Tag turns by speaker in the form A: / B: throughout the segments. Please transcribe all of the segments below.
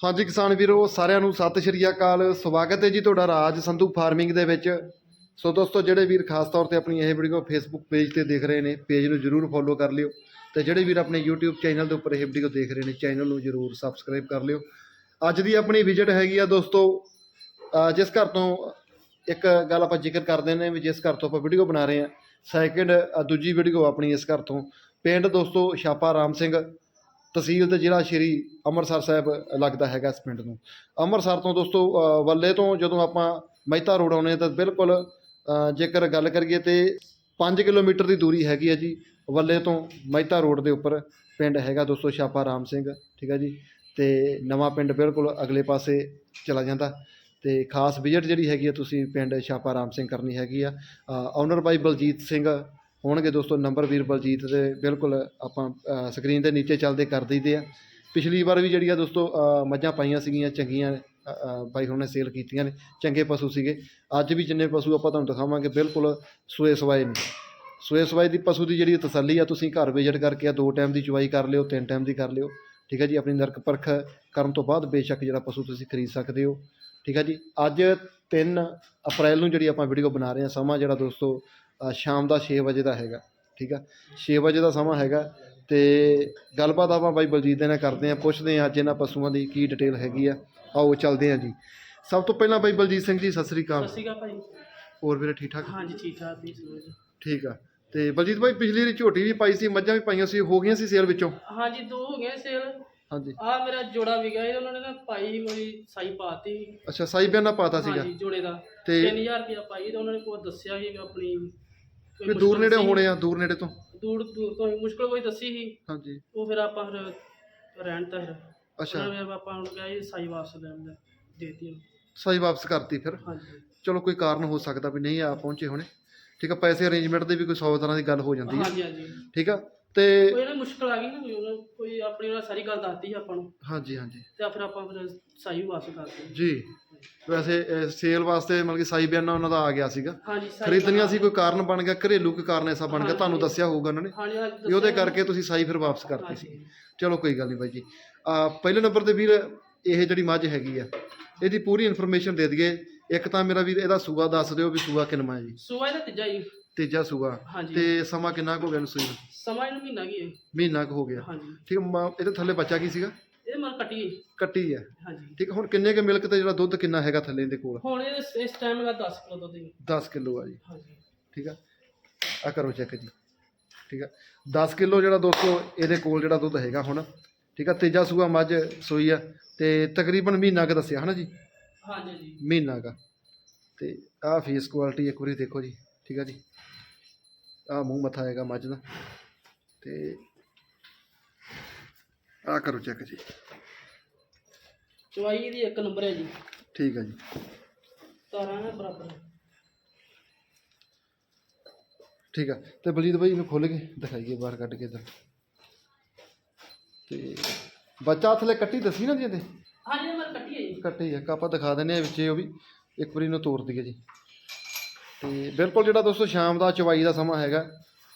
A: ਹਾਂਜੀ ਕਿਸਾਨ ਵੀਰੋ, ਸਾਰਿਆਂ ਨੂੰ ਸਤਿ ਸ਼੍ਰੀ ਅਕਾਲ। ਸਵਾਗਤ ਹੈ ਜੀ ਤੁਹਾਡਾ ਰਾਜ ਸੰਧੂ ਫਾਰਮਿੰਗ ਦੇ ਵਿੱਚ। ਸੋ ਦੋਸਤੋ, ਜਿਹੜੇ ਵੀਰ ਖਾਸ ਤੌਰ ਤੇ ਆਪਣੀ ਇਹ ਵੀਡੀਓ ਫੇਸਬੁੱਕ ਪੇਜ ਤੇ ਦੇਖ ਰਹੇ ਨੇ ਪੇਜ ਨੂੰ ਜਰੂਰ ਫੋਲੋ ਕਰ ਲਿਓ। ਤੇ ਜਿਹੜੇ ਵੀਰ ਆਪਣੇ YouTube ਚੈਨਲ ਦੇ ਉੱਪਰ ਇਹ ਵੀਡੀਓ ਦੇਖ ਰਹੇ ਨੇ ਚੈਨਲ ਨੂੰ ਜਰੂਰ ਸਬਸਕ੍ਰਾਈਬ ਕਰ ਲਿਓ। ਅੱਜ ਦੀ ਆਪਣੀ ਵਿਜ਼ਿਟ ਹੈਗੀ ਆ ਦੋਸਤੋ ਜਿਸ ਘਰ ਤੋਂ ਇੱਕ ਗੱਲ ਆਪਾਂ ਜ਼ਿਕਰ ਕਰਦੇ ਨੇ ਵੀ ਜਿਸ ਘਰ ਤੋਂ ਆਪਾਂ ਵੀਡੀਓ ਬਣਾ ਰਹੇ ਹਾਂ। ਸੈਕਿੰਡ ਦੂਜੀ ਵੀਡੀਓ ਆਪਣੀ ਇਸ ਘਰ ਤੋਂ। ਪਿੰਡ ਦੋਸਤੋ, ਛਾਪਾ ਰਾਮ ਸਿੰਘ। ਤਹਿਸੀਲ ਤੇ ਜ਼ਿਲ੍ਹਾ ਸ਼੍ਰੀ ਅੰਮ੍ਰਿਤਸਰ ਸਾਹਿਬ ਲੱਗਦਾ ਹੈਗਾ ਇਸ ਪਿੰਡ ਨੂੰ। ਅੰਮ੍ਰਿਤਸਰ ਤੋਂ ਦੋਸਤੋ ਵੱਲੇ ਤੋਂ ਜਦੋਂ ਆਪਾਂ ਮਹਿਤਾ ਰੋਡ ਆਉਣੇ ਤਾਂ ਬਿਲਕੁਲ ਜੇਕਰ ਗੱਲ ਕਰੀਏ ਤੇ 5 ਕਿਲੋਮੀਟਰ ਦੀ ਦੂਰੀ ਹੈਗੀ ਹੈ ਜੀ, ਵੱਲੇ ਤੋਂ ਮਹਿਤਾ ਰੋਡ ਦੇ ਉੱਪਰ ਪਿੰਡ ਹੈਗਾ ਦੋਸਤੋ ਛਾਪਾ ਰਾਮ ਸਿੰਘ, ਠੀਕ ਹੈ ਜੀ? ਤੇ ਨਵਾਂ ਪਿੰਡ ਬਿਲਕੁਲ ਅਗਲੇ ਪਾਸੇ ਚਲਾ ਜਾਂਦਾ। ਤੇ ਖਾਸ ਵਿਜ਼ਿਟ ਜਿਹੜੀ ਹੈਗੀ ਆ ਤੁਸੀਂ ਪਿੰਡ ਛਾਪਾ ਰਾਮ ਸਿੰਘ ਕਰਨੀ ਹੈਗੀ ਆ। ਓਨਰ ਬਾਈ ਬਲਜੀਤ ਸਿੰਘ ਹੋਣਗੇ ਦੋਸਤੋ ਨੰਬਰ ਵੀਰ ਬਲਜੀਤ ਦੇ ਬਿਲਕੁਲ ਆਪਾਂ ਸਕਰੀਨ ਦੇ ਨੀਚੇ ਚੱਲਦੇ ਕਰ ਦਈਦੇ ਆ। ਪਿਛਲੀ ਵਾਰ ਵੀ ਜਿਹੜੀ ਆ ਦੋਸਤੋ ਮੱਝਾਂ ਪਾਈਆਂ ਸੀਗੀਆਂ ਚੰਗੀਆਂ ਅ, ਬਾਈ ਹੁਣ ਨੇ ਸੇਲ ਕੀਤੀਆਂ ਨੇ ਚੰਗੇ ਪਸ਼ੂ ਸੀਗੇ। ਅੱਜ ਵੀ ਜਿੰਨੇ ਪਸ਼ੂ ਆਪਾਂ ਤੁਹਾਨੂੰ ਦਿਖਾਵਾਂਗੇ ਬਿਲਕੁਲ ਸੂਏ ਸਵਾਏ ਨੇ। ਸੂਏ ਸਵਾਏ ਦੀ ਪਸ਼ੂ ਦੀ ਜਿਹੜੀ ਤਸੱਲੀ ਆ ਤੁਸੀਂ ਘਰ ਵਿਜ਼ਿਟ ਕਰਕੇ ਆ ਦੋ ਟਾਈਮ ਦੀ ਚੁਵਾਈ ਕਰ ਲਿਓ ਤਿੰਨ ਟਾਈਮ ਦੀ ਕਰ ਲਿਓ। ਠੀਕ ਹੈ ਜੀ ਆਪਣੀ ਨਰਕ ਪਰਖ ਕਰਨ ਤੋਂ ਬਾਅਦ ਬੇਸ਼ੱਕ ਜਿਹੜਾ ਪਸ਼ੂ ਤੁਸੀਂ ਖਰੀਦ ਸਕਦੇ ਹੋ। ਠੀਕ ਹੈ ਜੀ ਅੱਜ 3 ਅਪ੍ਰੈਲ ਨੂੰ ਜਿਹੜੀ ਆਪਾਂ ਵੀਡੀਓ ਬਣਾ ਰਹੇ ਹਾਂ ਸਮਾਂ ਜਿਹੜਾ ਦੋਸਤੋ ਸ਼ਾਮ ਦਾ 6 ਵਜੇ ਦਾ ਹੈਗਾ ਠੀਕ ਆ? 6 ਵਜੇ ਦਾ ਸਮਾਂ ਹੈਗਾ ਤੇ ਗੱਲਬਾਤ ਆਪਾਂ ਬਾਈ ਬਲਜੀਤ ਦੇ ਨਾਲ ਕਰਦੇ ਹਾਂ ਪੁੱਛਦੇ ਹਾਂ ਅੱਜ ਇਹਨਾਂ ਪਸ਼ੂਆਂ ਦੀ ਕੀ ਡਿਟੇਲ ਹੈਗੀ ਆ। ਆਓ ਚੱਲਦੇ ਹਾਂ ਜੀ। ਸਭ ਤੋਂ ਪਹਿਲਾਂ ਬਾਈ ਬਲਜੀਤ ਸਿੰਘ ਜੀ ਸਤਿ ਸ੍ਰੀ ਅਕਾਲ।
B: ਸਤਿ ਸ਼੍ਰੀ ਅਕਾਲ ਭਾਈ।
A: ਹੋਰ ਵੀਰੇ ਠੀਕ ਠਾਕ?
B: ਹਾਂਜੀ ਠੀਕ ਠਾਕ ਤੁਸੀਂ ਸੁਣਾਓ
A: ਠੀਕ ਆ। ਤੇ ਬਲਜੀਤ ਬਾਈ ਪਿਛਲੀ ਵਾਰੀ ਝੋਟੀ ਵੀ ਪਾਈ ਸੀ ਮੱਝਾਂ ਵੀ ਪਾਈਆਂ ਸੀ ਹੋ ਗਈਆਂ ਸੀ ਸੇਲ ਵਿੱਚੋਂ?
B: ਹਾਂਜੀ ਦੋ ਹੋ ਗਏ ਸੇਲ।
A: ਹਾਂਜੀ।
B: ਆ ਮੇਰਾ ਜੋੜਾ ਵੀ ਗਿਆ ਉਹਨਾਂ ਨੇ ਨਾ ਪਾਈ ਮੇਰੀ ਸਾਈ ਪਾਤੀ।
A: ਅੱਛਾ ਸਾਈ ਬਿਆਨਾ ਪਾਤਾ ਸੀਗਾ?
B: ਹਾਂਜੀ ਜੋੜੇ ਦਾ।
A: ਤੇ
B: 3000 ਰੁਪਇਆ ਪਾਈ ਤੇ ਉਹਨਾਂ ਨੇ ਕੋਈ ਦੱਸਿਆ ਸੀ ਆਪਣੀ ਕੋਈ
A: ਵੀ ਦੂਰ
B: ਮੁਸ਼ਕਲ
A: ਨੇੜੇ
B: ਸੀ।
A: ਹੋਣੇ ਆ ਦੂਰ ਨੇੜੇ ਤੋਂ?
B: ਦੂਰ ਦੂਰ ਤੋਂ ਹੀ ਮੁਸ਼ਕਲ ਕੋਈ ਦੱਸੀ ਸੀ।
A: ਹਾਂਜੀ।
B: ਉਹ ਫਿਰ ਆਪਾਂ ਫਿਰ ਰਹਿਣ ਤਾ ਫਿਰ
A: ਅੱਛਾ।
B: ਉਹਨਾਂ ਨੇ ਆਪਾਂ ਕਿਹਾ ਇਹ ਸਾਈ ਵਾਪਸ ਲੈਣ ਦਾ ਦੇਤੀ।
A: ਸਾਈ ਵਾਪਸ ਕਰਤੀ ਫਿਰ?
B: ਹਾਂਜੀ।
A: ਚਲੋ ਕੋਈ ਕਾਰਨ ਹੋ ਸਕਦਾ ਵੀ ਨਹੀਂ ਆ ਪਹੁੰਚੇ ਹੋਣੇ। ਠੀਕ ਆ ਪੈਸੇ ਅਰੇਂਜਮੈਂਟ ਦੀ ਵੀ ਕੋਈ 100 ਤਰ੍ਹਾਂ ਦੀ ਗੱਲ ਹੋ ਜਾਂਦੀ ਹੈ।
B: ਹਾਂਜੀ ਹਾਂਜੀ।
A: ਠੀਕ ਆ? ਤੇ
B: ਕੋਈ ਨਾ ਮੁਸ਼ਕਲ ਆ ਗਈ ਨਾ ਕੋਈ ਉਹਨਾਂ ਕੋਈ ਆਪਣੀ ਉਹਨਾਂ ਸਾਰੀ ਗੱਲ ਦੱਸਦੀ ਆਪਾਂ ਨੂੰ।
A: ਹਾਂਜੀ ਹਾਂਜੀ।
B: ਤੇ ਫਿਰ ਆਪਾਂ ਫਿਰ ਸਾਈ ਵਾਪਸ ਕਰਤੀ
A: ਜੀ। ਵੈਸੇ ਸੇਲ ਵਾਸਤੇ ਮਤਲਬ ਕਿ ਸਾਈ ਬਿਆਨਾ ਉਹਨਾਂ ਦਾ ਆ ਗਿਆ ਸੀਗਾ।
B: ਹਾਂਜੀ ਸਾਈ
A: ਖਰੀਦਣੀਆਂ ਸੀ ਕੋਈ ਕਾਰਨ ਬਣ ਗਿਆ ਘਰੇਲੂ ਕੋਈ ਕਾਰਨ ਐਸਾ ਬਣ ਗਿਆ ਤੁਹਾਨੂੰ। ਦੱਸਿਆ ਹੋਊਗਾ ਉਹਨਾਂ ਨੇ।
B: ਹਾਂਜੀ ਹਾਂਜੀ
A: ਵੀ ਉਹਦੇ ਕਰਕੇ ਤੁਸੀਂ ਸਾਈ ਫਿਰ ਵਾਪਸ ਕਰਤੀ ਸੀ। ਚਲੋ ਕੋਈ ਗੱਲ ਨਹੀਂ ਬਾਈ ਜੀ। ਆ ਪਹਿਲੇ ਨੰਬਰ ਤੇ ਵੀਰ ਇਹ ਜਿਹੜੀ ਮੱਝ ਹੈਗੀ ਆ ਇਹਦੀ ਪੂਰੀ ਇਨਫੋਰਮੇਸ਼ਨ ਦੇ ਦਈਏ। ਇੱਕ ਤਾਂ ਮੇਰਾ ਵੀਰ ਇਹਦਾ ਸੂਆ ਦੱਸ ਦਿਓ ਵੀ ਸੂਆ ਕਿੰਨਾ ਹੈ ਜੀ।
B: ਸੂਆ ਇਹਦਾ ਤੀਜਾ ਜੀ।
A: ਤੀਜਾ ਸੂਆ।
B: ਹਾਂਜੀ।
A: ਤੇ ਸਮਾਂ ਕਿੰਨਾ ਕੁ ਹੋ ਗਿਆ ਨੂੰ ਸੂਈ ਨੂੰ?
B: ਸਮਾਂ ਇਹਨੂੰ ਮਹੀਨਾ ਕੀ ਹੈ
A: ਮਹੀਨਾ ਕੁ ਹੋ ਗਿਆ।
B: ਹਾਂਜੀ।
A: ਠੀਕ ਆ, ਮ- ਇਹਦੇ ਥੱਲੇ ਬੱਚਾ ਕੀ ਸੀਗਾ?
B: ਇਹਦੇ ਮਨ ਕੱਟੀ ਹੈ।
A: ਕੱਟੀ ਹੈ।
B: ਹਾਂਜੀ।
A: ਠੀਕ ਆ, ਹੁਣ ਕਿੰਨੇ ਕੁ ਮਿਲਕ ਤੇ ਜਿਹੜਾ ਦੁੱਧ ਕਿੰਨਾ ਹੈਗਾ ਥੱਲੇ ਦੇ ਕੋਲ?
B: ਹੁਣ ਇਹ ਇਸ ਟਾਈਮ ਦਾ 10 ਕਿਲੋ ਦੁੱਧ ਹੈ।
A: 10 ਕਿਲੋ ਆ ਜੀ।
B: ਹਾਂਜੀ।
A: ਠੀਕ ਆ। ਆ ਕਰੋ ਚੈੱਕ ਜੀ। ਠੀਕ ਆ। 10 ਕਿਲੋ ਜਿਹੜਾ ਦੋਸਤੋ ਇਹਦੇ ਕੋਲ ਜਿਹੜਾ ਦੁੱਧ ਹੈਗਾ ਹੁਣ। ਠੀਕ ਆ ਤੀਜਾ ਸੂਆ ਮੱਝ ਸੂਈ ਆ। ਤੇ ਤਕਰੀਬਨ ਮਹੀਨਾ ਕੁ ਦੱਸਿਆ ਹਨਾ ਜੀ?
B: ਹਾਂਜੀ ਜੀ।
A: ਮਹੀਨਾ ਕਾ। ਤੇ ਆਹ ਫੇਸ ਕੁਆਲਿਟੀ ਇੱਕ ਵਾਰੀ ਦੇਖੋ ਜੀ। ਠੀਕ ਆ ਜੀ। ਆਹ ਮੂੰਹ ਮੱਥਾ ਹੈਗਾ ਮੱਝ ਦਾ। ਤੇ ਆਹ ਕਰੋ ਚੈੱਕ ਜੀ।
B: ਚਵਾਈ ਦੀ ਇੱਕ ਨੰਬਰ ਹੈ ਜੀ।
A: ਠੀਕ ਆ ਜੀ।
B: ਤਾਰਾਂ ਹੈ ਬਰਾਬਰ।
A: ਠੀਕ ਆ। ਤੇ ਬਲਜੀਤ ਬਾਈ ਇਹਨੂੰ ਖੋਲ ਕੇ ਦਿਖਾਈਏ ਬਾਹਰ ਕੱਢ ਕੇ ਇੱਧਰ। ਤੇ ਬੱਚਾ ਥੱਲੇ ਕੱਟੀ ਦੱਸੀ ਨਾ ਜੀ ਇਹਦੇ?
B: ਹਾਂਜੀ ਮਨ ਕੱਟੀ ਹੈ ਜੀ।
A: ਕੱਟੀ ਆ। ਆਪਾਂ ਦਿਖਾ ਦਿੰਨੇ ਆ ਵਿੱਚੇ ਉਹ ਵੀ। ਇੱਕ ਵਾਰੀ ਇਹਨੂੰ ਤੋੜ ਦਈਏ ਜੀ। ਤੇ ਬਿਲਕੁਲ ਜਿਹੜਾ ਦੋਸਤੋ ਸ਼ਾਮ ਦਾ ਚਵਾਈ ਦਾ ਸਮਾਂ ਹੈਗਾ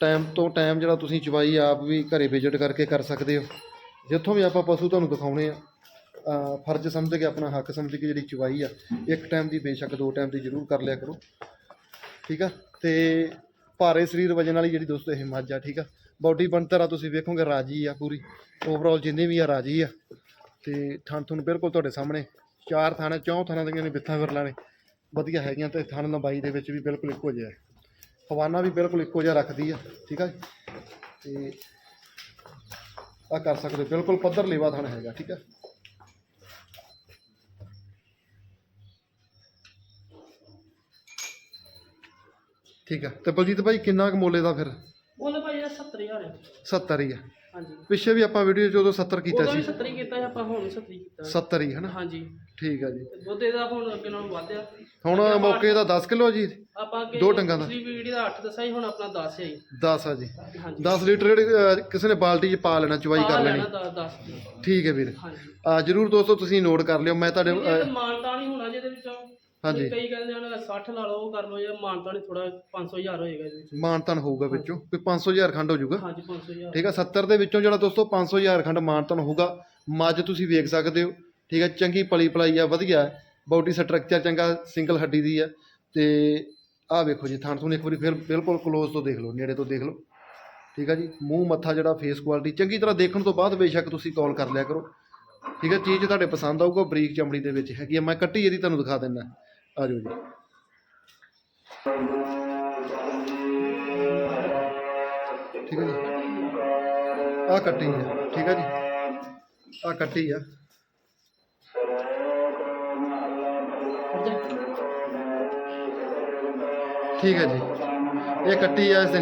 A: ਟਾਈਮ ਤੋਂ ਟਾਈਮ ਜਿਹੜਾ ਤੁਸੀਂ ਚਵਾਈ ਆਪ ਵੀ ਘਰੇ ਵਿਜ਼ਿਟ ਕਰਕੇ ਕਰ ਸਕਦੇ ਹੋ। ਜਿੱਥੋਂ ਵੀ ਆਪਾਂ ਪਸ਼ੂ ਤੁਹਾਨੂੰ ਦਿਖਾਉਣੇ ਆ ਫਰਜ਼ ਸਮਝ ਕੇ ਆਪਣਾ ਹੱਕ ਸਮਝ ਕੇ ਜਿਹੜੀ ਚਵਾਈ ਆ, ਇੱਕ ਟਾਈਮ ਦੀ ਬੇਸ਼ੱਕ ਦੋ ਟਾਈਮ ਦੀ ਜ਼ਰੂਰ ਕਰ ਲਿਆ ਕਰੋ। ਠੀਕ ਆ? ਤੇ ਭਾਰੇ ਸਰੀਰ ਵਜਨ ਵਾਲੀ ਜਿਹੜੀ ਦੋਸਤੋ ਇਹ ਮੱਝ ਆ, ਠੀਕ ਆ? ਬਾਡੀ ਬਣਤਰ ਆ, ਤੁਸੀਂ ਵੇਖੋਗੇ ਰਾਜੀ ਆ ਪੂਰੀ। ਓਵਰਆਲ ਜਿੰਨੇ ਵੀ ਆ ਰਾਜੀ ਆ। ਤੇ ਥਣ ਤੁਹਾਨੂੰ ਬਿਲਕੁਲ ਤੁਹਾਡੇ ਸਾਹਮਣੇ, ਚਾਰ ਥਾਣੇ, ਚੌਂ ਥਾਣਾ ਦੀਆਂ ਨੇ ਬਿੱਥਾਂ ਵਿਰਲਾਂ ਨੇ ਵਧੀਆ ਹੈਗੀਆਂ ਤੇ ਥਣ ਲੰਬਾਈ ਦੇ ਵਿੱਚ ਵੀ ਬਿਲਕੁਲ ਇੱਕੋ ਜਿਹਾ ਹੈ। ਹਵਾਨਾ ਵੀ ਬਿਲਕੁਲ ਇੱਕੋ ਜਿਹਾ ਰੱਖਦੀ ਆ ਠੀਕ ਆ ਤੇ ਆ ਕਰ ਸਕਦੇ ਹੋ, ਬਿਲਕੁਲ ਪੱਧਰ ਲੇਵਾ ਥਣ ਹੈਗਾ ਠੀਕ ਆ? ਠੀਕ ਆ। ਤੇ ਬਲਜੀਤ ਭਾਈ ਕਿੰਨਾ ਕੁ ਮੁੱਲ ਇਹਦਾ ਫਿਰ?
B: ਬੋਲੇ ਭਾਈ ਇਹ 70000 ਹੈ।
A: 70 ਹੀ ਆ।
B: ਹਾਂਜੀ।
A: ਪਿੱਛੇ ਵੀ ਆਪਾਂ ਵੀਡੀਓ ਉਦੋਂ 70 ਕੀਤਾ
B: ਵੀ
A: ਸੀ।
B: 70 ਹੀ ਕੀਤਾ ਸੀ ਆਪਾਂ ਹੁਣ ਵੀ 70 ਹੀ ਕੀਤਾ।
A: 70 ਹੀ ਹਨਾ?
B: ਹਾਂਜੀ।
A: ਠੀਕ ਆ ਜੀ।
B: ਤੇ ਦੁੱਧ ਇਹਦਾ ਹੁਣ ਨਾਲੋਂ ਵਧਿਆ।
A: ਹੁਣ ਮੌਕੇ ਦਾ 10 ਕਿਲੋ ਜੀ?
B: ਆਪਾਂ ਅੱਗੇ
A: ਦੋ ਡੰਗਾਂ ਦਾ।
B: ਪਿਛਲੀ ਵੀਡੀਓ ਦਾ 8 ਦੱਸਿਆ ਸੀ ਹੁਣ ਆਪਣਾ 10 ਹੈ ਜੀ।
A: 10 ਆ ਜੀ।
B: ਹਾਂਜੀ।
A: 10 ਲੀਟਰ ਜਿਹੜੀ ਅਹ, ਕਿਸੇ ਨੇ ਬਾਲਟੀ 'ਚ ਪਾ ਲੈਣਾ ਚਵਾਈ ਕਰ ਲੈਣੀ
B: 10 10
A: ਠੀਕ ਹੈ ਵੀਰ।
B: ਹਾਂਜੀ।
A: ਆ ਜਰੂਰ ਦੋਸਤੋ ਤੁਸੀਂ ਨੋਟ ਕਰ ਲਿਓ। ਮੈਂ ਤੁਹਾਡੇ
B: ਇਹ ਮਾਨਤਾ ਨਹੀਂ ਹੋਣਾ ਜਿਹਦੇ ਵਿੱਚੋਂ।
A: ਹਾਂਜੀ।
B: ਕਈ ਕਹਿੰਦੇ ਹਨ 60 ਲਾ ਲਓ ਉਹ ਕਰ ਲਓ ਜਾਂ ਮਾਨਤਾ ਨਹੀਂ ਥੋੜਾ 500000 ਹੋਏਗਾ ਇਹਦੇ ਵਿੱਚ
A: ਮਾਨਤਨ ਹੋਊਗਾ ਵਿੱਚੋਂ ਕੋਈ 500000 ਖੰਡ ਹੋ ਜਾਊਗਾ।
B: ਹਾਂਜੀ 500000
A: ਠੀਕ ਆ 70 ਦੇ ਵਿੱਚੋਂ ਜਿਹੜਾ ਦੋਸਤੋ 500000 ਖੰਡ ਮਾਨਤਨ ਹੋਊਗਾ। ਮੱਝ ਤੁਸੀਂ ਵੇਖ ਸਕਦੇ ਹੋ। ਠੀਕ ਹੈ ਚੰਗੀ ਪਲੀ ਪਲਾਈ ਆ ਵਧੀਆ। ਬਾਡੀ ਸਟਰਕਚਰ ਚੰਗਾ ਸਿੰਗਲ ਹੱਡੀ ਦੀ ਆ। ਤੇ ਆਹ ਵੇਖੋ ਜੀ ਥਣ ਤੁਹਾਨੂੰ ਇੱਕ ਵਾਰੀ ਫਿਰ ਬਿਲਕੁਲ ਕਲੋਜ਼ ਤੋਂ ਦੇਖ ਲਓ ਨੇੜੇ ਤੋਂ ਦੇਖ ਲਓ। ਠੀਕ ਹੈ ਜੀ ਮੂੰਹ ਮੱਥਾ ਜਿਹੜਾ ਫੇਸ ਕੁਆਲਿਟੀ ਚੰਗੀ ਤਰ੍ਹਾਂ ਦੇਖਣ ਤੋਂ ਬਾਅਦ ਬੇਸ਼ੱਕ ਤੁਸੀਂ ਕਾਲ ਕਰ ਲਿਆ ਕਰੋ। ਠੀਕ ਹੈ ਚੀਜ਼ ਤੁਹਾਡੇ ਪਸੰਦ ਆਊਗਾ ਬਰੀਕ ਚਮੜੀ ਦੇ ਵਿੱਚ ਹੈਗੀ ਆ। ਮੈਂ ਕੱਟੀ ਇਹਦੀ ਤੁਹਾਨੂੰ ਦਿਖਾ ਦਿੰਦਾ। ਆ ਜਾਓ ਜੀ ਠੀਕ ਹੈ ਜੀ ਆਹ ਕੱਟੀ ਆ ਠੀਕ ਹੈ ਜੀ ਆਹ ਕੱਟੀ ਆ ਠੀਕ ਹੈ ਜੀ ਇਹ ਕੱਟੀ ਆ ਇਸ ਦੇ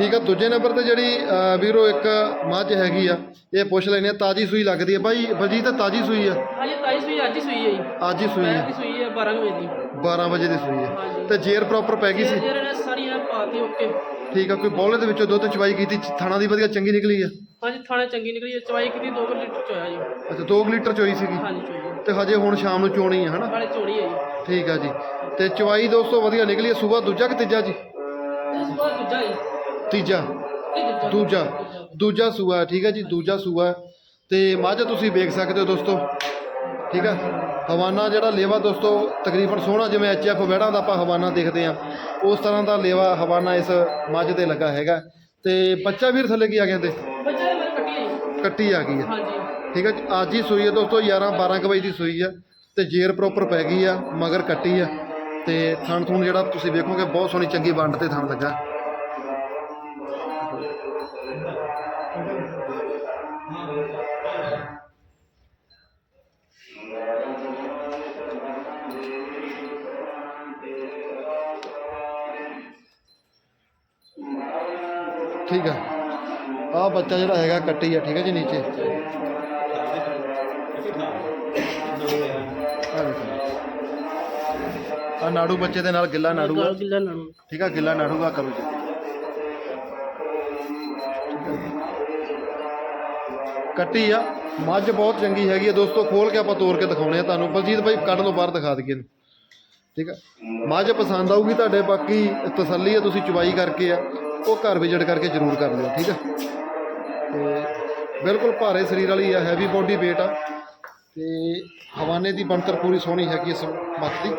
A: ਠੀਕ ਆ ਦੂਜੇ ਨੰਬਰ ਤੇ ਜਿਹੜੀ ਵੀਰੋ ਇੱਕ ਮੱਝ ਹੈਗੀ ਆ ਇਹ ਪੁੱਛ ਲੈਨੇ ਆ ਤਾਜੀ ਸੂਈ ਲੱਗਦੀ ਹੈ ਭਾਈ ਬਲਜੀਤ ਤਾਂ ਤਾਜੀ ਸੂਈ ਆ?
B: ਹਾਂਜੀ ਸੂਈ ਅੱਜ ਹੀ ਸੂਈ ਹੈ ਜੀ।
A: ਅੱਜ ਹੀ ਸੂਈ
B: ਮੈਂ
A: ਆ
B: ਦੀ ਸੂਈ ਹੈ 12 ਕੁ ਵਜੇ ਦੀ।
A: 12 ਵਜੇ ਦੀ ਸੂਈ ਆ।
B: ਹਾਂਜੀ।
A: ਤੇ ਜੇਰ ਪ੍ਰੋਪਰ ਪੈ ਗਈ ਸੀ?
B: ਜਿਹੜੇ ਨੇ ਸਾਰੀਆਂ ਪਾਤੀ ਓਕੇ।
A: ਠੀਕ ਆ ਕੋਈ ਬੋਲੇ ਦੇ ਵਿੱਚੋਂ ਦੁੱਧ ਚਵਾਈ ਕੀਤੀ ਥਾਣਾ ਦੀ ਵਧੀਆ ਚੰਗੀ ਨਿਕਲੀ ਆ?
B: ਹਾਂਜੀ ਥਾਣੇ ਚੰਗੀ ਨਿਕਲੀ ਹੈ ਚਵਾਈ ਕੀਤੀ 2 ਲੀਟਰ ਚ ਹੋਇਆ ਜੀ।
A: ਅੱਛਾ 2 ਲੀਟਰ ਚੋਈ ਸੀਗੀ?
B: ਹਾਂਜੀ ਚੋਈ
A: ਤੇ ਹਜੇ ਹੁਣ ਸ਼ਾਮ ਨੂੰ ਚੋਣੀ ਆ ਹਨਾ?
B: ਜੀ।
A: ਠੀਕ ਆ ਜੀ। ਤੇ ਚਵਾਈ ਦੋਸਤੋ ਵਧੀਆ ਨਿਕਲੀ ਆ ਸਵੇਰ ਦੂਜਾ ਕਿ ਤੀਜਾ ਜੀ?
B: ਦੂਜਾ ਜੀ।
A: ਤੀਜਾ ਦੂਜਾ ਦੂਜਾ ਸੂਆ ਠੀਕ ਹੈ ਜੀ ਦੂਜਾ ਸੂਆ। ਤੇ ਮੱਝ ਤੁਸੀਂ ਵੇਖ ਸਕਦੇ ਹੋ ਦੋਸਤੋ ਠੀਕ ਹੈ ਹਵਾਨਾ ਜਿਹੜਾ ਲੇਵਾ ਦੋਸਤੋ ਤਕਰੀਬਨ ਸੋਹਣਾ ਜਿਵੇਂ ਐਚਐਫ ਵੈੜਾਂ ਦਾ ਆਪਾਂ ਹਵਾਨਾ ਦੇਖਦੇ ਆ ਉਸ ਤਰ੍ਹਾਂ ਦਾ ਲੇਵਾ ਹਵਾਨਾ ਇਸ ਮੱਝ ਤੇ ਲੱਗਾ ਹੈਗਾ। ਤੇ ਬੱਚਾ ਵੀਰ ਥੱਲੇ ਕੀ ਆ ਗਿਆ ਤੇ
B: ਬੱਚਾ ਇਹ ਮੇਰੇ ਕੱਟੀ
A: ਆ ਗਈ ਹੈ
B: ਹਾਂਜੀ।
A: ਠੀਕ ਹੈ ਜੀ ਅੱਜ ਹੀ ਸੂਈ ਹੈ ਦੋਸਤੋ 11 12 ਕੁ ਵਜੇ ਦੀ ਸੂਈ ਆ ਤੇ ਜੇਰ ਪ੍ਰੋਪਰ ਪੈ ਗਈ ਆ ਮਗਰ ਕੱਟੀ ਆ ਤੇ ਥਣ ਥੂਣ ਜਿਹੜਾ ਤੁਸੀਂ ਵੇਖੋਗੇ ਬਹੁਤ ਸੋਹਣੀ ਚੰਗੀ ਵੰਡ ਤੇ ਥਣ ਲੱਗਾ। ਠੀਕ ਆ। ਆ ਬੱਚਾ ਜਿਹੜਾ ਹੈਗਾ ਕੱਟੀ ਆ ਠੀਕ ਹੈ ਜੀ ਨੀਚੇ। ਆ ਨਾੜੂ ਬੱਚੇ ਦੇ ਨਾਲ ਗਿੱਲਾ ਨਾੜੂ ਆ।
B: ਗਾਲ ਗਿੱਲਾ ਨਾ ਨੂੰ
A: ਠੀਕ ਆ ਗਿੱਲਾ ਨਾੜੂ ਆ ਕਰੋ ਜੀ। ਕੱਟੀ ਆ। ਮੱਝ ਬਹੁਤ ਚੰਗੀ ਹੈਗੀ ਆ। ਦੋਸਤੋ ਖੋਲ ਕੇ ਆਪਾਂ ਤੋੜ ਕੇ ਦਿਖਾਉਣੇ ਆ ਤੁਹਾਨੂੰ। ਬਲਜੀਤ ਭਾਈ ਕੱਢ ਲਓ ਬਾਹਰ ਦਿਖਾ ਦਈਏ। ਠੀਕ ਆ। ਮੱਝ ਪਸੰਦ ਆਊਗੀ ਤੁਹਾਡੇ ਬਾਕੀ ਤਸੱਲੀ ਆ ਤੁਸੀਂ ਚੁਬਾਈ ਕਰਕੇ ਆ। ਉਹ ਘਰ ਵਿਜਿਟ ਕਰਕੇ ਜ਼ਰੂਰ ਕਰ ਲਿਓ, ਠੀਕ ਆ? ਤੇ ਬਿਲਕੁਲ ਭਾਰੇ ਸਰੀਰ ਵਾਲੀ ਆ ਹੈਵੀ ਬੋਡੀ weight ਆ। ਤੇ ਹਵਾਨੇ ਦੀ ਬਣਤਰ ਪੂਰੀ ਸੋਹਣੀ ਹੈਗੀ ਇਸ ਮੱਝ ਦੀ।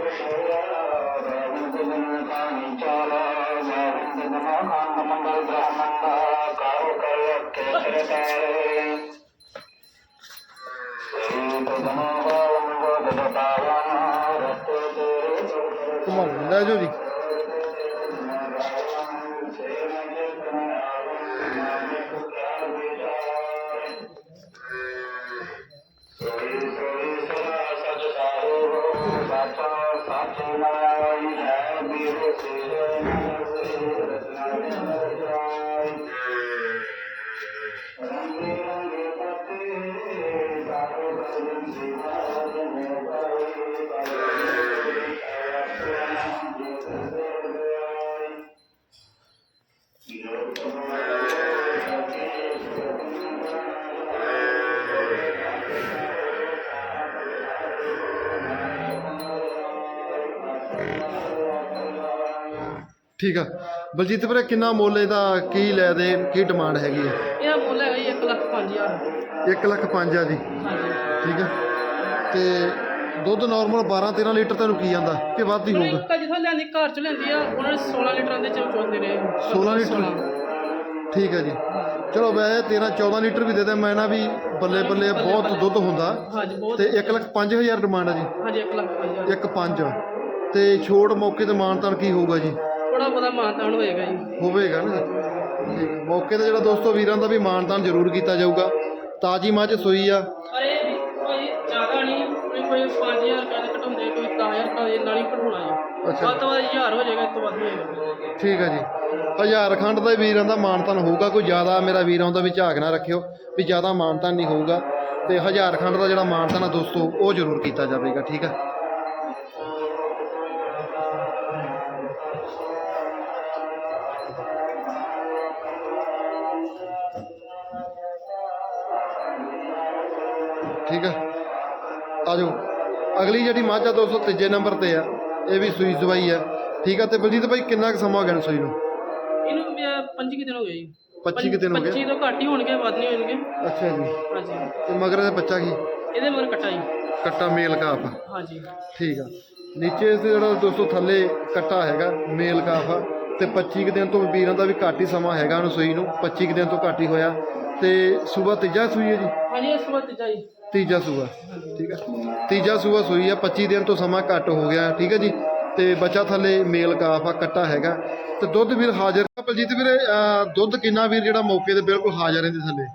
A: ਠੀਕ ਆ। ਬਲਜੀਤ ਵੀਰੇ ਕਿੰਨਾ ਮੁੱਲ ਇਹਦਾ? ਕੀ ਲੈ ਦੇ? ਕੀ ਡਿਮਾਂਡ ਹੈਗੀ ਹੈ
B: ਇਹਦਾ ਮੁੱਲ ਹੈਗਾ ਜੀ 1 ਲੱਖ 5000
A: 1 ਲੱਖ 5 ਆ ਜੀ।
B: ਹਾਂਜੀ।
A: ਠੀਕ ਆ। ਤੇ ਦੁੱਧ ਨਾਰਮਲ 12 13 ਲੀਟਰ ਤੁਹਾਨੂੰ ਕੀ ਜਾਂਦਾ ਕਿ ਵੱਧ ਹੀ ਹੋਊਗਾ?
B: ਇੱਕ ਜਿੱਥੋਂ ਲਿਆਂਦੀ ਘਰ ਚ ਲੈਂਦੀ ਆ ਉਹਨਾਂ ਨੇ 16 ਲੀਟਰਾਂ ਦੇ ਚ ਚੋਂਦੇ ਰਹੇ
A: 16 ਲੀਟਰ? ਠੀਕ ਹੈ ਜੀ। ਚਲੋ ਵੈਸੇ 13 14 ਲੀਟਰ ਵੀ ਦੇ ਦੇ ਮੈਂ ਨਾ ਵੀ ਬੱਲੇ ਬੱਲੇ ਬਹੁਤ ਦੁੱਧ ਹੁੰਦਾ। ਤੇ 1 ਲੱਖ 5000 ਡਿਮਾਂਡ ਆ ਜੀ।
B: ਹਾਂਜੀ 1 ਲੱਖ 5000
A: ਇੱਕ 5 ਤੇ ਛੋਟ ਮੌਕੇ ਤੇ ਮਾਨਤਾਨ ਕੀ ਹੋਊਗਾ ਜੀ?
B: ਥੋੜਾ ਬਹੁਤਾ ਮਾਨਤਾਨ ਹੋਏਗਾ ਜੀ।
A: ਹੋਵੇਗਾ ਨਾ। ਜੀ। ਮੌਕੇ ਤੇ ਜਿਹੜਾ ਦੋਸਤੋ ਵੀਰਾਂ ਦਾ ਵੀ ਮਾਨਤਾਨ ਜ਼ਰੂਰ ਕੀਤਾ ਜਾਊਗਾ। ਤਾਜੀ ਮੱਝ ਸੂਈ ਆ।
B: ਅਰੇ ਵੀ ਕੋਈ ਜ਼ਿਆਦਾ ਨਹੀਂ ਕੋਈ ਕੋਈ 5000 ਰੁਪਏ ਦੇ ਘਟਾਉਂਦੇ ਕੋਈ 10000 ਰੁਪਏ ਨਾਲ ਹੀ ਘਟਾਉਣਾ ਜੀ।
A: ਅੱਛਾ।
B: ਵੱਧ ਤੋਂ ਵੱਧ 1000 ਹੋ ਜਾਏਗਾ ਇਸ ਤੋਂ ਵੱਧ ਹੋਏਗਾ।
A: ਠੀਕ ਹੈ ਜੀ। ਹਜ਼ਾਰ ਖੰਡ ਦਾ ਵੀਰਾਂ ਦਾ ਮਾਨਤਾਨ ਹੋਊਗਾ। ਕੋਈ ਜ਼ਿਆਦਾ ਮੇਰਾ ਵੀਰ ਆਉਂਦਾ ਵੀ ਝਾਕ ਨਾ ਰੱਖਿਓ ਵੀ ਜ਼ਿਆਦਾ ਮਾਨਤਾਨ ਨਹੀਂ ਹੋਊਗਾ। ਤੇ ਹਜ਼ਾਰ ਖੰਡ ਦਾ ਜਿਹੜਾ ਮਾਨਤਾਨ ਆ ਦੋਸਤੋ ਉਹ ਜ਼ਰੂਰ ਕੀਤਾ ਜਾਵੇਗਾ ਠੀਕ ਹੈ ਆ ਜਾਓ। ਅਗਲੀ ਜਿਹੜੀ ਮੱਝ ਆ ਦੋਸਤੋ ਤੀਜੇ ਨੰਬਰ ਤੇ ਆ ਇਹ ਵੀ ਸੂਈ ਸਵਾਈ ਆ। ਠੀਕ ਆ ਤੇ ਬਲਜੀਤ ਭਾਈ ਕਿੰਨਾ ਕੁ ਸਮਾਂ ਹੋ ਗਿਆ ਇਹਨੂੰ ਸੂਈ ਨੂੰ?
B: ਇਹਨੂੰ ਵੀ 25 ਦਿਨ ਹੋ ਗਏ ਜੀ।
A: 25 ਕੁ ਦਿਨ ਹੋ ਗਏ?
B: 25 ਤੋਂ ਘੱਟ ਹੀ ਹੋਣਗੇ ਵੱਧ ਨਹੀਂ ਹੋਣਗੇ।
A: ਅੱਛਾ ਜੀ।
B: ਹਾਂਜੀ।
A: ਤੇ ਮਗਰ ਇਹਦਾ ਬੱਚਾ ਕੀ?
B: ਇਹਦੇ ਮਗਰ ਕੱਟਾ ਜੀ।
A: ਕੱਟਾ ਮੇਲ ਕਾਫ
B: ਹਾਂਜੀ।
A: ਠੀਕ ਆ। ਨੀਚੇ ਇਸ ਦੇ ਜਿਹੜਾ ਦੋਸਤੋ ਥੱਲੇ ਕੱਟਾ ਹੈਗਾ ਮੇਲ ਕਾਫ ਆ। ਤੇ 25 ਕੁ ਦਿਨ ਤੋਂ ਵੀਰਾਂ ਦਾ ਵੀ ਘੱਟ ਹੀ ਸਮਾਂ ਹੈਗਾ ਉਹਨੂੰ ਸੂਈ ਨੂੰ। 25 ਕੁ ਦਿਨ ਤੋਂ ਘੱਟ ਹੀ ਹੋਇਆ। ਤੇ ਸੂਬਾ ਤੀਜਾ ਸੂਈ ਹੈ ਜੀ?
B: ਹਾਂਜੀ ਇਸ ਵਾਰ ਤੀਜਾ ਜੀ।
A: ਤੀਜਾ ਸੂਆ ਠੀਕ ਹੈ ਤੀਜਾ ਸੂਆ ਸੂਈ ਆ 25 ਦਿਨ ਤੋਂ ਸਮਾਂ ਘੱਟ ਹੋ ਗਿਆ ਠੀਕ ਹੈ ਜੀ। ਤੇ ਬੱਚਾ ਥੱਲੇ ਮੇਲ ਕਾਫ ਆ ਕੱਟਾ ਹੈਗਾ। ਤੇ ਦੁੱਧ ਵੀਰ ਹਾਜ਼ਰ ਬਲਜੀਤ ਵੀਰੇ ਦੁੱਧ ਕਿੰਨਾ ਵੀਰ ਜਿਹੜਾ ਮੌਕੇ ਤੇ ਬਿਲਕੁਲ ਹਾਜ਼ਰ ਇਹਦੇ ਥੱਲੇ?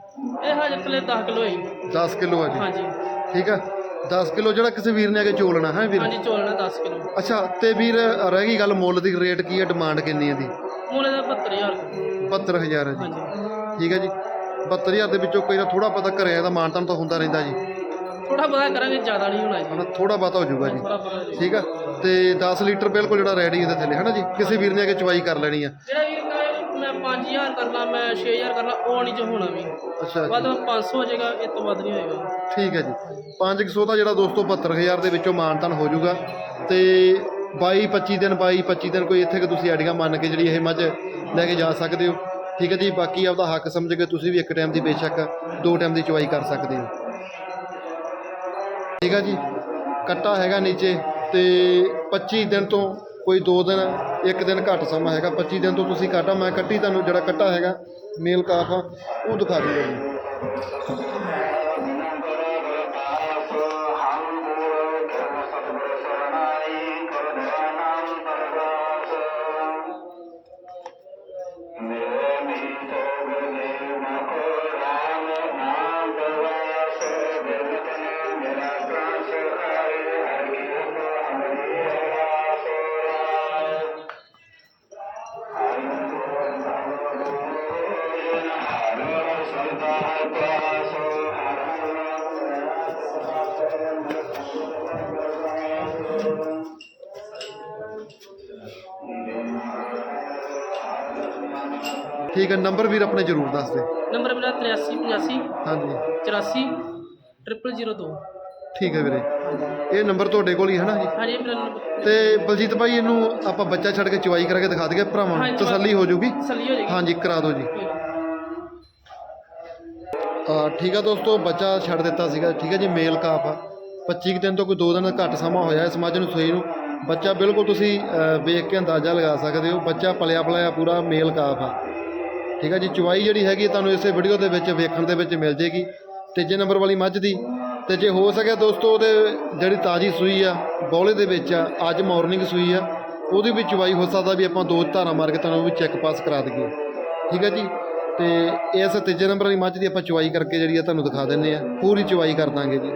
B: ਇਹ ਹਾਜ਼ਰ ਥਲੇ 10 ਕਿਲੋ ਹੈ ਜੀ।
A: 10 ਕਿਲੋ ਆ ਜੀ।
B: ਹਾਂਜੀ।
A: ਠੀਕ ਆ। 10 ਕਿਲੋ ਜਿਹੜਾ ਕਿਸੇ ਵੀਰ ਨੇ ਅਗੇ ਚੋਲਣਾ ਹੈ ਵੀਰ?
B: ਹਾਂਜੀ ਚੋਲਣਾ 10 ਕਿਲੋ।
A: ਅੱਛਾ ਤੇ ਵੀਰ ਰਹਿ ਗਈ ਗੱਲ ਮੁੱਲ ਦੀ ਰੇਟ ਕੀ ਹੈ ਡਿਮਾਂਡ ਕਿੰਨੀ ਹੈ ਦੀ?
B: ਮੁੱਲ ਦਾ 72000
A: 72000 ਹੈ ਜੀ। ਠੀਕ ਹੈ ਜੀ। 72000 ਦੇ ਵਿੱਚੋਂ ਕੋਈ ਨਾ ਥੋੜਾ ਪਤਾ ਘਰੇ ਦਾ ਮਾਨਤਾਨ ਤਾਂ ਹੁੰਦਾ ਰਹਿੰਦਾ ਜੀ।
B: ਥੋੜਾ ਬਹੁਤਾ ਕਰਾਂਗੇ ਜ਼ਿਆਦਾ ਨਹੀਂ ਹੋਣਾ ਜੀ।
A: ਹਨਾ ਥੋੜਾ ਬਹੁਤਾ ਹੋ ਜਾਊਗਾ ਜੀ।
B: ਥੋੜਾ ਬਹੁਤਾ ਜੀ
A: ਠੀਕ ਆ? ਤੇ 10 ਲੀਟਰ ਬਿਲਕੁਲ ਜਿਹੜਾ ਰੈਡੀ ਇਹਦੇ ਥੱਲੇ ਹਨਾ ਜੀ? ਕਿਸੇ ਵੀਰ ਨੇ ਅਗੇ ਚਵਾਈ ਕਰ ਲੈਣੀ ਆ।
B: ਜਿਹੜਾ ਵੀਰ ਕਹੇ ਮੈਂ 5000 ਕਰਨਾ ਮੈਂ 6000 ਕਰਨਾ ਉਹ ਨਹੀਂ ਜੋ ਹੋਣਾ ਵੀ।
A: ਅੱਛਾ ਜੀ
B: ਵੱਧ 500 ਹੋ ਜਾਏਗਾ ਇਹ ਤੋਂ ਵੱਧ ਨਹੀਂ ਹੋਏਗਾ।
A: ਠੀਕ ਹੈ ਜੀ। 500 ਦਾ ਜਿਹੜਾ ਦੋਸਤੋ 72000 ਦੇ ਵਿੱਚੋਂ ਮਾਨਤਾਨ ਹੋ ਜਾਊਗਾ। ਤੇ 22 25 ਦਿਨ 22 25 ਦਿਨ ਕੋਈ ਇੱਥੇ ਕਿ ਤੁਸੀਂ ਆਈਡੀਆ ਮੰਨ ਕੇ ਜਿਹੜੀ ਇਹ ਮੱਝ ਲੈ ਕੇ ਜਾ ਸਕਦੇ ਹੋ। ਠੀਕ ਹੈ ਜੀ, ਬਾਕੀ ਆਪਦਾ ਹੱਕ ਸਮਝ ਕੇ ਤੁਸੀਂ ਵੀ ਇੱਕ ਟਾਈਮ ਦੀ ਬੇਸ਼ੱਕ ਦੋ ਟਾਈਮ ਦੀ ਚੁਆਈ ਕਰ ਸਕਦੇ ਹੋ। ਠੀਕ ਹੈ ਜੀ, ਕੱਟਾ ਹੈਗਾ ਨੀਚੇ ਤੇ 25 ਦਿਨ ਤੋਂ ਕੋਈ 2 ਦਿਨ, ਇੱਕ ਦਿਨ ਘੱਟ ਸਮਾਂ ਹੈਗਾ। 25 ਦਿਨ ਤੋਂ ਤੁਸੀਂ ਕਾਟਾ, ਮੈਂ ਕੱਟੀ ਤੁਹਾਨੂੰ ਜਿਹੜਾ ਕੱਟਾ ਹੈਗਾ, ਮੇਲ ਕਾਫ ਆ ਉਹ ਦਿਖਾ ਦਿੰਦਾ ਜੀ। ਠੀਕ ਹੈ ਨੰਬਰ ਵੀਰ ਆਪਣੇ ਜ਼ਰੂਰ ਦੱਸ ਦੇ।
B: ਨੰਬਰ ਮੇਰਾ 8385
A: ਹਾਂਜੀ।
B: 84 0002
A: ਠੀਕ ਹੈ ਵੀਰੇ। ਇਹ ਨੰਬਰ ਤੁਹਾਡੇ ਕੋਲ ਹੀ ਹੈ ਨਾ ਜੀ?
B: ਹਾਂਜੀ ਮੇਰਾ ਨੰਬਰ।
A: ਤੇ ਬਲਜੀਤ ਭਾਈ ਇਹਨੂੰ ਆਪਾਂ ਬੱਚਾ ਛੱਡ ਕੇ ਚਵਾਈ ਕਰਕੇ ਦਿਖਾ ਦਈਏ ਭਰਾਵਾਂ ਨੂੰ ਤਸੱਲੀ ਹੋ ਜਾਊਗੀ?
B: ਤਸੱਲੀ ਹੋ ਜਾਏਗੀ
A: ਹਾਂਜੀ ਕਰਾ ਦਿਓ ਜੀ। ਠੀਕ ਆ ਦੋਸਤੋ ਬੱਚਾ ਛੱਡ ਦਿੱਤਾ ਸੀਗਾ ਠੀਕ ਹੈ ਜੀ ਮੇਲ ਕਾਫ ਆ 25 ਕੁ ਦਿਨ ਤੋਂ ਕੋਈ 2 ਦਿਨ ਘੱਟ ਸਮਾਂ ਹੋਇਆ ਇਸ ਮੱਝ ਨੂੰ ਸੂਈ ਨੂੰ। ਬੱਚਾ ਬਿਲਕੁਲ ਤੁਸੀਂ ਵੇਖ ਕੇ ਅੰਦਾਜ਼ਾ ਲਗਾ ਸਕਦੇ ਹੋ ਬੱਚਾ ਪਲਿਆ ਪਲਿਆ ਪੂਰਾ ਮੇਲ ਕਾਫ ਆ। ਠੀਕ ਹੈ ਜੀ ਚਵਾਈ ਜਿਹੜੀ ਹੈਗੀ ਤੁਹਾਨੂੰ ਇਸੇ ਵੀਡੀਓ ਦੇ ਵਿੱਚ ਵੇਖਣ ਦੇ ਵਿੱਚ ਮਿਲ ਜੇਗੀ। ਤੀਜੇ ਨੰਬਰ ਵਾਲੀ ਮੱਝ ਦੀ, ਤੇ ਜੇ ਹੋ ਸਕਿਆ ਦੋਸਤੋ ਉਹਦੇ ਜਿਹੜੀ ਤਾਜੀ ਸੂਈ ਆ, ਬੌਲੇ ਦੇ ਵਿੱਚ ਆ, ਅੱਜ ਮਾਰਨਿੰਗ ਸੂਈ ਆ, ਉਹਦੀ ਵੀ ਚਵਾਈ ਹੋ ਸਕਦਾ ਵੀ ਆਪਾਂ ਦੋ ਧਾਰਾ ਮਾਰ ਕੇ ਤੁਹਾਨੂੰ ਵੀ ਚੈੱਕ ਪਾਸ ਕਰਾ ਦਈਏ। ਠੀਕ ਹੈ ਜੀ, ਤੇ ਇਸ ਤੀਜੇ ਨੰਬਰ ਵਾਲੀ ਮੱਝ ਦੀ ਆਪਾਂ ਚੁਆਈ ਕਰਕੇ ਜਿਹੜੀ ਆ ਤੁਹਾਨੂੰ ਦਿਖਾ ਦਿੰਨੇ ਆ, ਪੂਰੀ ਚੁਆਈ ਕਰ ਦਾਂਗੇ ਜੀ।